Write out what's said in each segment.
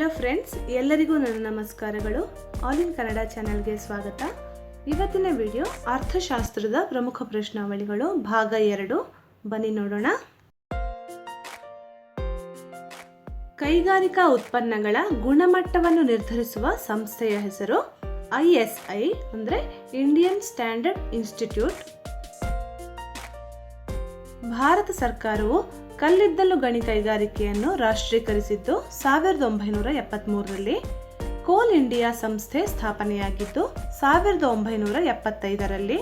Hello friends ಎಲ್ಲರಿಗೂ ನನ್ನ ನಮಸ್ಕಾರಗಳು ಆಲ್ ಇನ್ ಕನ್ನಡ ಚಾನೆಲ್ಗೆ ಸ್ವಾಗತ. ಇವತ್ತಿನ ವಿಡಿಯೋ ಅರ್ಥಶಾಸ್ತ್ರದ ಪ್ರಮುಖ ಪ್ರಶ್ನಾವಳಿಗಳು, ಭಾಗ ಎರಡು. ಬನ್ನಿ ನೋಡೋಣ. ಕೈಗಾರಿಕಾ ಉತ್ಪನ್ನಗಳ ಗುಣಮಟ್ಟವನ್ನು ನಿರ್ಧರಿಸುವ ಸಂಸ್ಥೆಯ ಹೆಸರು ಐ ಎಸ್ ಐ, ಅಂದರೆ ಇಂಡಿಯನ್ ಸ್ಟ್ಯಾಂಡರ್ಡ್ ಇನ್ಸ್ಟಿಟ್ಯೂಟ್ ಭಾರತ ಸರ್ಕಾರವು ಕಲ್ಲಿದ್ದಲು ಗಣಿ ಕೈಗಾರಿಕೆಯನ್ನು ರಾಷ್ಟ್ರೀಕರಿಸಿದ್ದು ಸಾವಿರದ ಒಂಬೈನೂರ ಎಪ್ಪತ್ಮೂರರಲ್ಲಿ ಕೋಲ್ ಇಂಡಿಯಾ ಸಂಸ್ಥೆ ಸ್ಥಾಪನೆಯಾಗಿದ್ದು ಸಾವಿರದ ಒಂಬೈನೂರ ಎಪ್ಪತ್ತೈದರಲ್ಲಿ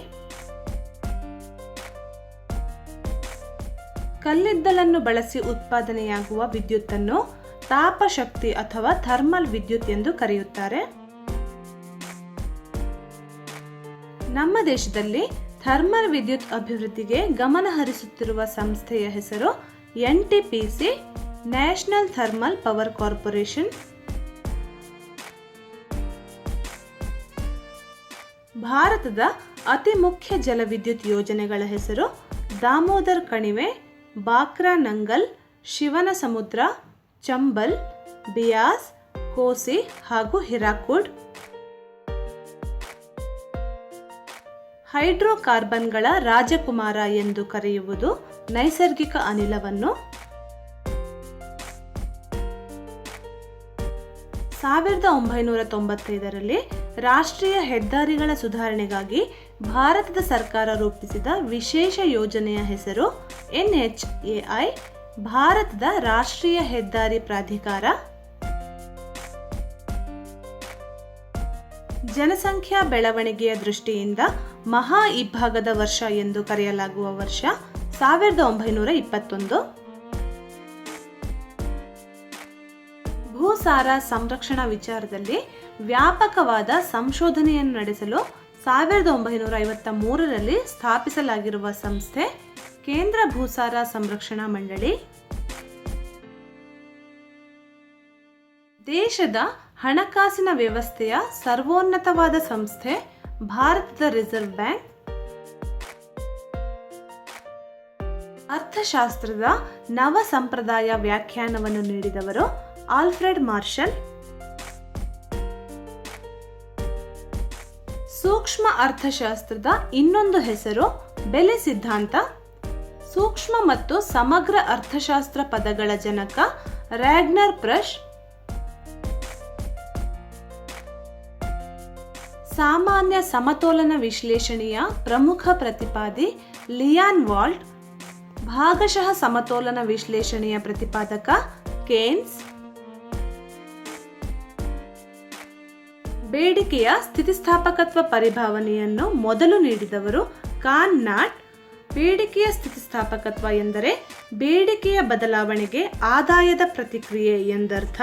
ಕಲ್ಲಿದ್ದಲನ್ನು ಬಳಸಿ ಉತ್ಪಾದನೆಯಾಗುವ ವಿದ್ಯುತ್ತನ್ನು ತಾಪಶಕ್ತಿ ಅಥವಾ ಥರ್ಮಲ್ ವಿದ್ಯುತ್ ಎಂದು ಕರೆಯುತ್ತಾರೆ. ನಮ್ಮ ದೇಶದಲ್ಲಿ ಥರ್ಮಲ್ ವಿದ್ಯುತ್ ಅಭಿವೃದ್ಧಿಗೆ ಗಮನ ಹರಿಸುತ್ತಿರುವ ಸಂಸ್ಥೆಯ ಹೆಸರು N T P C, national thermal power corporation. ಭಾರತದ ಅತಿ ಮುಖ್ಯ ಜಲವಿದ್ಯುತ್ ಯೋಜನೆಗಳ ಹೆಸರು ದಾಮೋದರ್ ಕಣಿವೆ, ಬಾಕ್ರಾ ನಂಗಲ್ ಶಿವನ ಸಮುದ್ರ ಚಂಬಲ್, ಬಿಯಾಸ್, ಕೋಸಿ ಹಾಗೂ ಹಿರಾಕುಡ್. ಹೈಡ್ರೋಕಾರ್ಬನ್ಗಳ ರಾಜಕುಮಾರ ಎಂದು ಕರೆಯುವುದು ನೈಸರ್ಗಿಕ ಅನಿಲವನ್ನು. ಸಾವಿರದ ಒಂಬೈನೂರ ತೊಂಬತ್ತೈದರಲ್ಲಿ ರಾಷ್ಟ್ರೀಯ ಹೆದ್ದಾರಿಗಳ ಸುಧಾರಣೆಗಾಗಿ ಭಾರತದ ಸರ್ಕಾರ ರೂಪಿಸಿದ ವಿಶೇಷ ಯೋಜನೆಯ ಹೆಸರು ಎನ್ಎಚ್ಎಐ, ಭಾರತದ ರಾಷ್ಟ್ರೀಯ ಹೆದ್ದಾರಿ ಪ್ರಾಧಿಕಾರ. ಜನಸಂಖ್ಯಾ ಬೆಳವಣಿಗೆಯ ದೃಷ್ಟಿಯಿಂದ ಮಹಾ ಇಬ್ಬಾಗದ ವರ್ಷ ಎಂದು ಕರೆಯಲಾಗುವ ವರ್ಷ ಸಾವಿರದ ಒಂಬೈನೂರ ಇಪ್ಪತ್ತೊಂದು. ಭೂಸಾರ ಸಂರಕ್ಷಣಾ ವಿಚಾರದಲ್ಲಿ ವ್ಯಾಪಕವಾದ ಸಂಶೋಧನೆಯನ್ನು ನಡೆಸಲು ಸಾವಿರದ ಒಂಬೈನೂರ ಐವತ್ತ ಮೂರರಲ್ಲಿ ಸ್ಥಾಪಿಸಲಾಗಿರುವ ಸಂಸ್ಥೆ ಕೇಂದ್ರ ಭೂಸಾರ ಸಂರಕ್ಷಣಾ ಮಂಡಳಿ. ದೇಶದ ಹಣಕಾಸಿನ ವ್ಯವಸ್ಥೆಯ ಸರ್ವೋನ್ನತವಾದ ಸಂಸ್ಥೆ ಭಾರತದ ರಿಸರ್ವ್ ಬ್ಯಾಂಕ್, ಅರ್ಥಶಾಸ್ತ್ರದ ನವ ಸಂಪ್ರದಾಯ ವ್ಯಾಖ್ಯಾನವನ್ನು ನೀಡಿದವರು ಆಲ್ಫ್ರೆಡ್ ಮಾರ್ಷಲ್. ಸೂಕ್ಷ್ಮ ಅರ್ಥಶಾಸ್ತ್ರದ ಇನ್ನೊಂದು ಹೆಸರು ಬೆಲೆ ಸಿದ್ಧಾಂತ. ಸೂಕ್ಷ್ಮ ಮತ್ತು ಸಮಗ್ರ ಅರ್ಥಶಾಸ್ತ್ರ ಪದಗಳ ಜನಕ ರ್ಯಾಗ್ನರ್ ಪ್ರಶ್. ಸಾಮಾನ್ಯ ಸಮತೋಲನ ವಿಶ್ಲೇಷಣೆಯ ಪ್ರಮುಖ ಪ್ರತಿಪಾದಿ ಲಿಯಾನ್ ವಾಲ್ಟ್, ಭಾಗಶಃ ಸಮತೋಲನ ವಿಶ್ಲೇಷಣೆಯ ಪ್ರತಿಪಾದಕ ಕೇನ್ಸ್. ಬೇಡಿಕೆಯ ಸ್ಥಿತಿಸ್ಥಾಪಕತ್ವ ಪರಿಭಾವನೆಯನ್ನು ಮೊದಲು ನೀಡಿದವರು ಕಾನ್ ನಾಟ್. ಬೇಡಿಕೆಯ ಸ್ಥಿತಿಸ್ಥಾಪಕತ್ವ ಎಂದರೆ ಬೇಡಿಕೆಯ ಬದಲಾವಣೆಗೆ ಆದಾಯದ ಪ್ರತಿಕ್ರಿಯೆ ಎಂದರ್ಥ.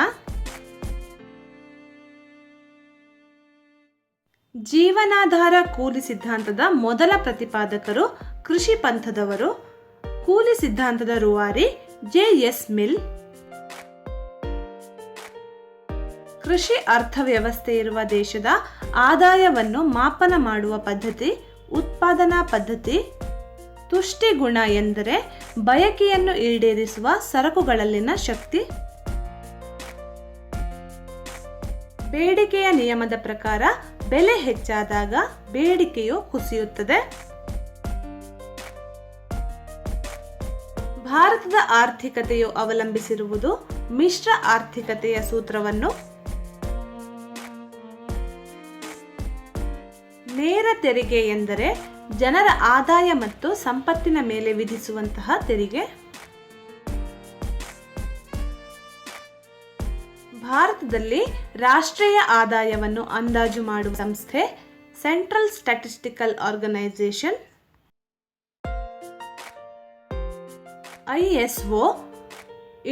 ಜೀವನಾಧಾರ ಕೂಲಿ ಸಿದ್ಧಾಂತದ ಮೊದಲ ಪ್ರತಿಪಾದಕರು ಕೃಷಿ ಪಂಥದವರು. ಕೂಲಿ ಸಿದ್ಧಾಂತದ ರೂವಾರಿ ಜೆ ಎಸ್ ಮಿಲ್. ಕೃಷಿ ಅರ್ಥವ್ಯವಸ್ಥೆ ಇರುವ ದೇಶದ ಆದಾಯವನ್ನು ಮಾಪನ ಮಾಡುವ ಪದ್ಧತಿ, ಉತ್ಪಾದನಾ ಪದ್ಧತಿ. ತುಷ್ಟಿಗುಣ ಎಂದರೆ ಬಯಕೆಯನ್ನು ಈಡೇರಿಸುವ ಸರಕುಗಳಲ್ಲಿನ ಶಕ್ತಿ. ಬೇಡಿಕೆಯ ನಿಯಮದ ಪ್ರಕಾರ ಬೆಲೆ ಹೆಚ್ಚಾದಾಗ ಬೇಡಿಕೆಯು ಕುಸಿಯುತ್ತದೆ. ಭಾರತದ ಆರ್ಥಿಕತೆಯು ಅವಲಂಬಿಸಿರುವುದು ಮಿಶ್ರ ಆರ್ಥಿಕತೆಯ ಸೂತ್ರವನ್ನು. ನೇರ ತೆರಿಗೆ ಎಂದರೆ ಜನರ ಆದಾಯ ಮತ್ತು ಸಂಪತ್ತಿನ ಮೇಲೆ ವಿಧಿಸುವಂತಹ ತೆರಿಗೆ. ಭಾರತದಲ್ಲಿ ರಾಷ್ಟ್ರೀಯ ಆದಾಯವನ್ನು ಅಂದಾಜು ಮಾಡುವ ಸಂಸ್ಥೆ central statistical organisation. ISO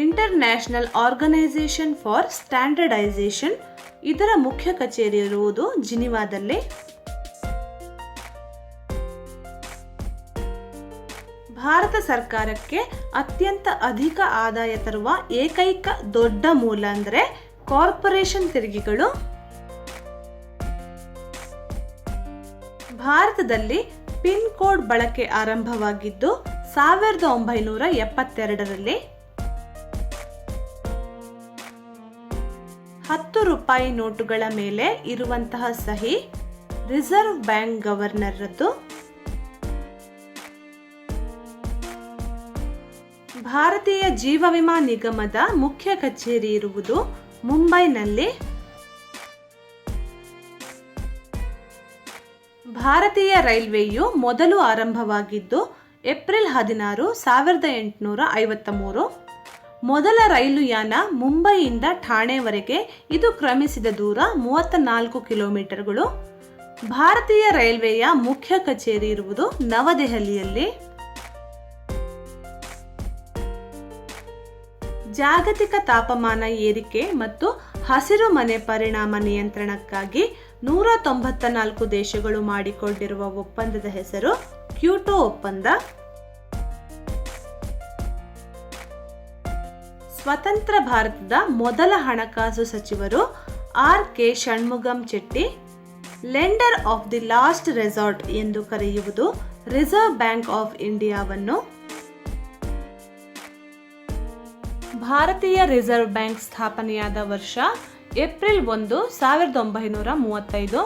international organisation for standardisation, ಇದರ ಮುಖ್ಯ ಕಚೇರಿ ಇರುವುದು ಜಿನಿವಾದಲ್ಲಿ. ಭಾರತ ಸರ್ಕಾರಕ್ಕೆ ಅತ್ಯಂತ ಅಧಿಕ ಆದಾಯ ತರುವ ಏಕೈಕ ದೊಡ್ಡ ಮೂಲ ಅಂದರೆ ಕಾರ್ಪೊರೇಷನ್ ತೆರಿಗೆಗಳು ಭಾರತದಲ್ಲಿ ಪಿನ್ ಕೋಡ್ ಬಳಕೆ ಆರಂಭವಾಗಿದ್ದು ಸಾವಿರದ ಒಂಬೈನೂರ ಎಪ್ಪತ್ತೆರಡರಲ್ಲಿ ಹತ್ತು ರೂಪಾಯಿ ನೋಟುಗಳ ಮೇಲೆ ಇರುವಂತಹ ಸಹಿ ರಿಸರ್ವ್ ಬ್ಯಾಂಕ್ ಗವರ್ನರ್ರದ್ದು. ಭಾರತೀಯ ಜೀವ ವಿಮಾ ನಿಗಮದ ಮುಖ್ಯ ಕಚೇರಿ ಇರುವುದು ಮುಂಬೈನಲ್ಲಿ ಭಾರತೀಯ ರೈಲ್ವೆಯು ಮೊದಲು ಆರಂಭವಾಗಿದ್ದು ಏಪ್ರಿಲ್ ಹದಿನಾರು, ಸಾವಿರದ ಎಂಟುನೂರ ಐವತ್ತ ಮೂರು ಮೊದಲ ರೈಲು ಯಾನ ಮುಂಬೈಯಿಂದ ಠಾಣೆವರೆಗೆ ಇದು ಕ್ರಮಿಸಿದ ದೂರ ಮೂವತ್ತ ನಾಲ್ಕು ಕಿಲೋಮೀಟರ್ಗಳು. ಭಾರತೀಯ ರೈಲ್ವೆಯ ಮುಖ್ಯ ಕಚೇರಿ ಇರುವುದು ನವದೆಹಲಿಯಲ್ಲಿ. ಜಾಗತಿಕ ತಾಪಮಾನ ಏರಿಕೆ ಮತ್ತು ಹಸಿರು ಮನೆ ಪರಿಣಾಮ ನಿಯಂತ್ರಣಕ್ಕಾಗಿ ನೂರ ತೊಂಬತ್ತ ನಾಲ್ಕು ದೇಶಗಳು ಮಾಡಿಕೊಂಡಿರುವ ಒಪ್ಪಂದದ ಹೆಸರು ಕ್ಯೂಟೋ ಒಪ್ಪಂದ. ಸ್ವತಂತ್ರ ಭಾರತದ ಮೊದಲ ಹಣಕಾಸು ಸಚಿವರು R K Shanmugam Chetty, lender of the last resort ಎಂದು ಕರೆಯುವುದು ರಿಸರ್ವ್ ಬ್ಯಾಂಕ್ ಆಫ್ ಇಂಡಿಯಾವನ್ನು ಭಾರತೀಯ ರಿಸರ್ವ್ ಬ್ಯಾಂಕ್ ಸ್ಥಾಪನೆಯಾದ ವರ್ಷ ಏಪ್ರಿಲ್ ಒಂದು, ಸಾವಿರದ ಒಂಬೈನೂರ ಮೂವತ್ತೈದು.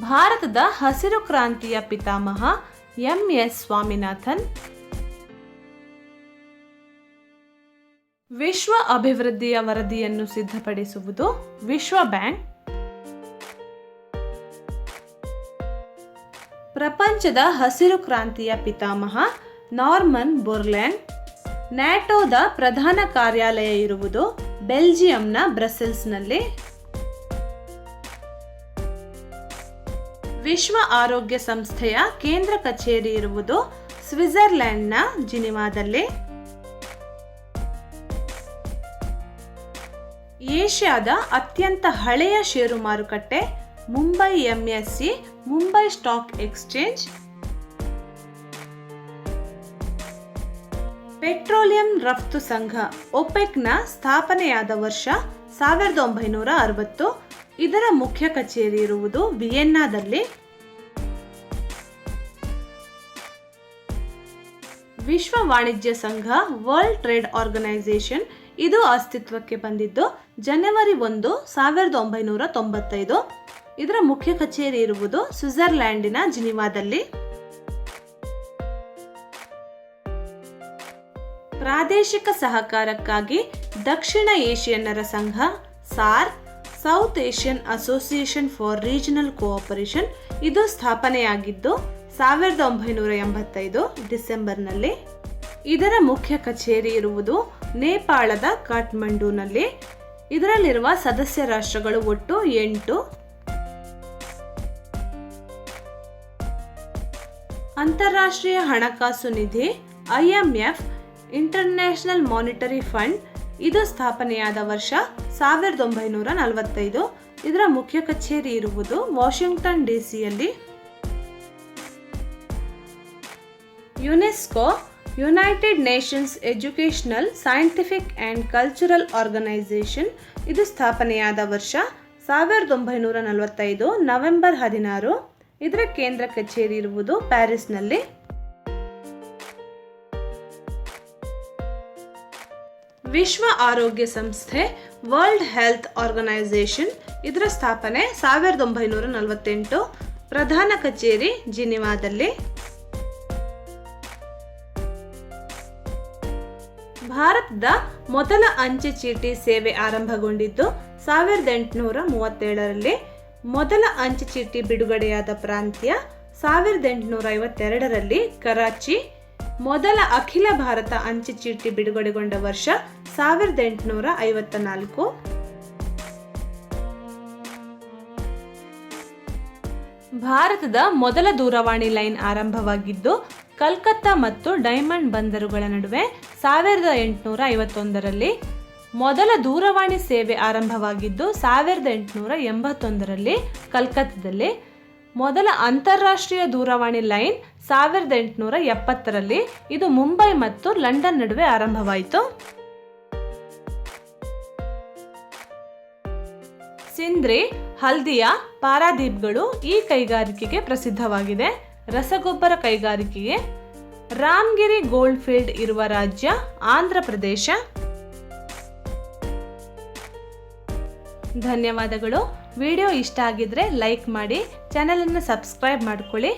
ಭಾರತದ ಹಸಿರು ಕ್ರಾಂತಿಯ ಪಿತಾಮಹ ಎಂ ಎಸ್ ಸ್ವಾಮಿನಾಥನ್. ವಿಶ್ವ ಅಭಿವೃದ್ಧಿಯ ವರದಿಯನ್ನು ಸಿದ್ಧಪಡಿಸುವುದು ವಿಶ್ವ ಬ್ಯಾಂಕ್. ಪ್ರಪಂಚದ ಹಸಿರು ಕ್ರಾಂತಿಯ ಪಿತಾಮಹ ನಾರ್ಮನ್ ಬೋರ್ಲ್ಯಾಂಡ್ ನ್ಯಾಟೋದ ಪ್ರಧಾನ ಕಾರ್ಯಾಲಯ ಇರುವುದು ಬೆಲ್ಜಿಯಂನ ಬ್ರಸೆಲ್ಸ್ನಲ್ಲಿ. ವಿಶ್ವ ಆರೋಗ್ಯ ಸಂಸ್ಥೆಯ ಕೇಂದ್ರ ಕಚೇರಿ ಇರುವುದು ಸ್ವಿಟ್ಜರ್ಲೆಂಡ್ನ ಜಿನಿವಾದಲ್ಲಿ. ಏಷ್ಯಾದ ಅತ್ಯಂತ ಹಳೆಯ ಷೇರು ಮಾರುಕಟ್ಟೆ Mumbai MSc, Mumbai stock exchange petroleum ರಫ್ತು ಸಂಘ ಒಪೆಕ್ನ ಸ್ಥಾಪನೆಯಾದ ವರ್ಷ ಸಾವಿರದ ಒಂಬೈನೂರ ಅರವತ್ತು. ಇದರ ಮುಖ್ಯ ಕಚೇರಿ ಇರುವುದು ವಿಯೆನ್ನಾದಲ್ಲಿ. ವಿಶ್ವ ವಾಣಿಜ್ಯ ಸಂಘ ವರ್ಲ್ಡ್ ಟ್ರೇಡ್ ಆರ್ಗನೈಸೇಷನ್ ಇದು ಅಸ್ತಿತ್ವಕ್ಕೆ ಬಂದಿದ್ದು ಜನವರಿ ಒಂದು ಸಾವಿರದ ಒಂಬೈನೂರ ತೊಂಬತ್ತೈದು. ಇದರ ಮುಖ್ಯ ಕಚೇರಿ ಇರುವುದು ಸ್ವಿಟ್ಜರ್ಲ್ಯಾಂಡಿನ ಜಿನಿವಾದಲ್ಲಿ. ಪ್ರಾದೇಶಿಕ ಸಹಕಾರಕ್ಕಾಗಿ ದಕ್ಷಿಣ ಏಷ್ಯನ್ನರ ಸಂಘ, SAARC, South Asian association for regional cooperation ಇದು ಸ್ಥಾಪನೆಯಾಗಿದ್ದು ಸಾವಿರದ ಒಂಬೈನೂರ ಎಂಬತ್ತೈದು ಡಿಸೆಂಬರ್ನಲ್ಲಿ. ಇದರ ಮುಖ್ಯ ಕಚೇರಿ ಇರುವುದು ನೇಪಾಳದ ಕಾಠ್ಮಂಡುನಲ್ಲಿ. ಇದರಲ್ಲಿರುವ ಸದಸ್ಯ ರಾಷ್ಟ್ರಗಳು ಒಟ್ಟು ಎಂಟು. ಅಂತಾರಾಷ್ಟ್ರೀಯ ಹಣಕಾಸು ನಿಧಿ ಐಎಂಎಫ್ ಇಂಟರ್ನ್ಯಾಷನಲ್ ಮಾನಿಟರಿ ಫಂಡ್. ಇದು ಸ್ಥಾಪನೆಯಾದ ವರ್ಷ ಸಾವಿರದ ಒಂಬೈನೂರ ನಲವತ್ತೈದು. ಇದರ ಮುಖ್ಯ ಕಚೇರಿ ಇರುವುದು Washington ಡಿಸಿಯಲ್ಲಿ. UNESCO United Nations educational, scientific and cultural organisation. ಇದು ಸ್ಥಾಪನೆಯಾದ ವರ್ಷ ಸಾವಿರದ ಒಂಬೈನೂರ ನಲವತ್ತೈದು, ನವೆಂಬರ್ ಹದಿನಾರು. ಇದರ ಕೇಂದ್ರ ಕಚೇರಿ ಇರುವುದು ಪ್ಯಾರಿಸ್ನಲ್ಲಿ. ವಿಶ್ವ ಆರೋಗ್ಯ ಸಂಸ್ಥೆ, ವರ್ಲ್ಡ್ ಹೆಲ್ತ್ ಆರ್ಗನೈಸೇಷನ್ ಇದರ ಸ್ಥಾಪನೆ ಸಾವಿರದ ಒಂಬೈನೂರ ನಲವತ್ತೆಂಟು. ಪ್ರಧಾನ ಕಚೇರಿ ಜಿನಿವಾದಲ್ಲಿ. ಭಾರತದ ಮೊದಲ ಅಂಚೆ ಚೀಟಿ ಸೇವೆ ಆರಂಭಗೊಂಡಿದ್ದು ಸಾವಿರದ ಎಂಟುನೂರ ಮೂವತ್ತೇಳರಲ್ಲಿ. ಮೊದಲ ಅಂಚೆ ಚೀಟಿ ಬಿಡುಗಡೆಯಾದ ಪ್ರಾಂತ್ಯ ಸಾವಿರದ ಎಂಟುನೂರ ಐವತ್ತೆರಡರಲ್ಲಿ ಕರಾಚಿ. ಮೊದಲ ಅಖಿಲ ಭಾರತ ಅಂಚೆ ಚೀಟಿ ಬಿಡುಗಡೆಗೊಂಡ ವರ್ಷ ಸಾವಿರದ ಎಂಟುನೂರ ಐವತ್ತ ನಾಲ್ಕು. ಭಾರತದ ಮೊದಲ ದೂರವಾಣಿ ಲೈನ್ ಆರಂಭವಾಗಿದ್ದು, ಕಲ್ಕತ್ತಾ ಮತ್ತು ಡೈಮಂಡ್ ಬಂದರುಗಳ ನಡುವೆ ಸಾವಿರದ ಎಂಟುನೂರ ಐವತ್ತೊಂದರಲ್ಲಿ ಮೊದಲ ದೂರವಾಣಿ ಸೇವೆ ಆರಂಭವಾಗಿದ್ದು, ಸಾವಿರದ ಎಂಟುನೂರ ಎಂಬತ್ತೊಂದರಲ್ಲಿ ಕಲ್ಕತ್ತಾದಲ್ಲಿ. ಮೊದಲ ಅಂತಾರಾಷ್ಟ್ರೀಯ ದೂರವಾಣಿ ಲೈನ್ ಸಾವಿರದ ಎಂಟುನೂರ ಎಪ್ಪತ್ತರಲ್ಲಿ ಇದು ಮುಂಬೈ ಮತ್ತು ಲಂಡನ್ ನಡುವೆ ಆರಂಭವಾಯಿತು. ಸಿಂದ್ರಿ, ಹಲ್ದಿಯಾ, ಪಾರಾದೀಪ್ಗಳು ಈ ಕೈಗಾರಿಕೆಗೆ ಪ್ರಸಿದ್ಧವಾಗಿದೆ. ರಸಗೊಬ್ಬರ ಕೈಗಾರಿಕೆಗೆ ರಾಮ್ಗಿರಿ ಗೋಲ್ಡ್ ಫೀಲ್ಡ್ ಇರುವ ರಾಜ್ಯ ಆಂಧ್ರ ಪ್ರದೇಶ. ಧನ್ಯವಾದಗಳು. ವಿಡಿಯೋ ಇಷ್ಟ ಆಗಿದ್ರೆ ಲೈಕ್ ಮಾಡಿ ಚಾನಲನ್ನು ಸಬ್ಸ್ಕ್ರೈಬ್ ಮಾಡ್ಕೊಳ್ಳಿ.